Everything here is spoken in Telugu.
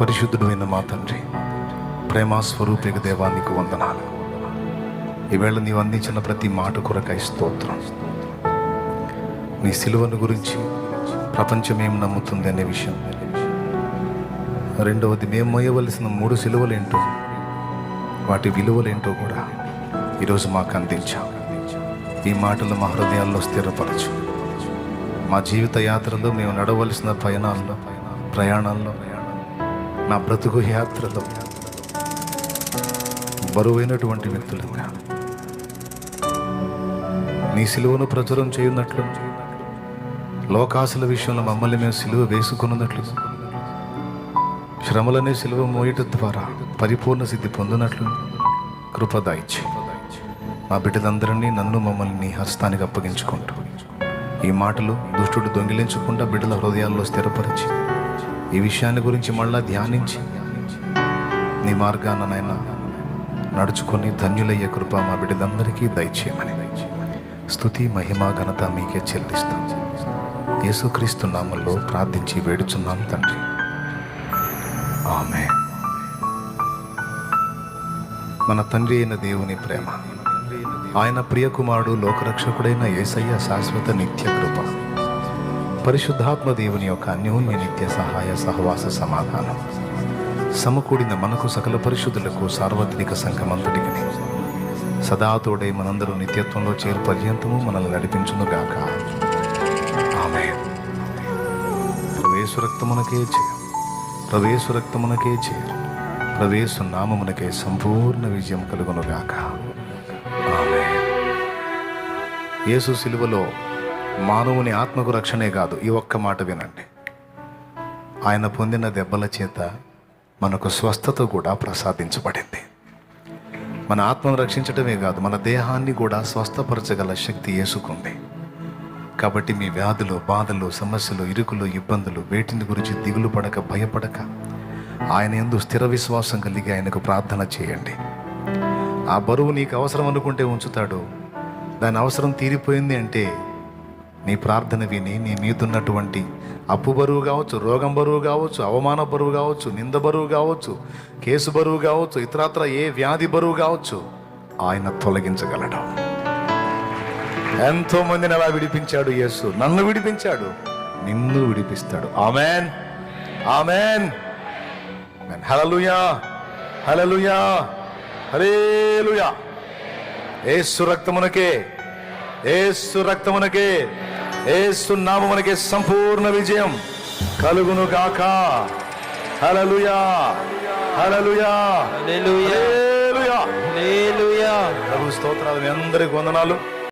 పరిశుద్ధుడు అయిన మా తండ్రి ప్రేమస్వరూపిక దేవానికి వందనాలు. ఈవేళ నీవు అందించిన ప్రతి మాట కొరకై స్తోత్రం. నీ సిలువను గురించి ప్రపంచం ఏం నమ్ముతుంది అనే విషయం. రెండవది మేము మోయవలసిన మూడు సిలువలేంటో వాటి విలువలేంటో కూడా ఈరోజు మాకు అందించాం ఈ మాటలు మా హృదయాల్లో స్థిరపరచు. మా జీవిత యాత్రలో మేము నడవలసిన పయనాల్లో ప్రయాణాల్లో నా బ్రతుకు యాత్రలో బరువైనటువంటి వ్యక్తులుగా నీ సిలువను ప్రచురం చేయున్నట్లు లోకాసుల విషయంలో మమ్మల్ని మేము సిలువ వేసుకున్నట్లు శ్రమలనే సిలువ మోయట ద్వారా పరిపూర్ణ సిద్ధి పొందినట్లు కృపదాయిచ్చి మా బిడ్డలందరినీ నన్ను మమ్మల్ని నీ హస్తానికి అప్పగించుకుంటూ. ఈ మాటలు దుష్టుడు దొంగిలించకుండా బిడ్డల హృదయాల్లో స్థిరపరిచి ఈ విషయాన్ని గురించి మళ్ళా ధ్యానించి నీ మార్గాన నాయన నడుచుకొని ధన్యులయ్యే కృప మా బిడ్డలందరికీ దయచేయమని స్థుతి మహిమ ఘనత మీకే చెల్లిస్తాం. యేసుక్రీస్తు నామంలో ప్రార్థించి వేడుచున్నాం తండ్రి. ఆమె మన తండ్రి అయిన దేవుని ప్రేమ. ఆయన ప్రియకుమారుడు లోకరక్షకుడైన యేసయ్య శాశ్వత నిత్య కృప. పరిశుద్ధాత్మ దేవుని యొక్క అన్యోన్య నిత్య సహాయ సహవాస సమాధానం. సమకూడిన మనకు సకల పరిశుద్ధులకు సార్వత్రిక సంఘమంతటికి సదాతోడై మనందరూ నిత్యత్వంలో చేరు పర్యంతము మనల్ని నడిపించునుగాక ఆమె ప్రవేశ రక్తమునకే చేరు ప్రవేశ రక్తమునకే చేరు ప్రవేశ నామమునకే సంపూర్ణ విజయం కలుగునుగాక యేసు సిలువలో మానవుని ఆత్మకు రక్షణే కాదు ఈ ఒక్క మాట వినండి. ఆయన పొందిన దెబ్బల చేత మనకు స్వస్థత కూడా ప్రసాదించబడింది. మన ఆత్మను రక్షించడమే కాదు మన దేహాన్ని కూడా స్వస్థపరచగల శక్తి యేసుకుంది. కాబట్టి మీ వ్యాధులు బాధలు సమస్యలు ఇరుకులు ఇబ్బందులు వేటిని గురించి దిగులు పడక భయపడక ఆయన ఎందు స్థిర విశ్వాసం కలిగి ఆయనకు ప్రార్థన చేయండి. ఆ బరువు నీకు అవసరం అనుకుంటే ఉంచుతాడు. దాని అవసరం తీరిపోయింది అంటే నీ ప్రార్థన విని నీ మీదున్నటువంటి అప్పు బరువు కావచ్చు రోగం బరువు కావచ్చు అవమాన బరువు కావచ్చు నింద బరువు కావచ్చు కేసు బరువు కావచ్చు ఇతరత్ర ఏ వ్యాధి బరువు కావచ్చు ఆయన తొలగించగలడు. ఎంతో మందిని అలా విడిపించాడు యేసు. నన్ను విడిపించాడు. నిన్ను విడిపిస్తాడు. Amen. Amen. Hallelujah hallelujah hallelujah Yesu రక్తమునకే Yesu రక్తమునకే ఏసు నామమునకే సంపూర్ణ విజయం కలుగును గాక. హలలుయా హలలుయా హల్లెలూయా. హల్లెలూయా. హల్లెలూయా. ప్రభు స్తోత్రాలు మీ అందరికి వందనాలు.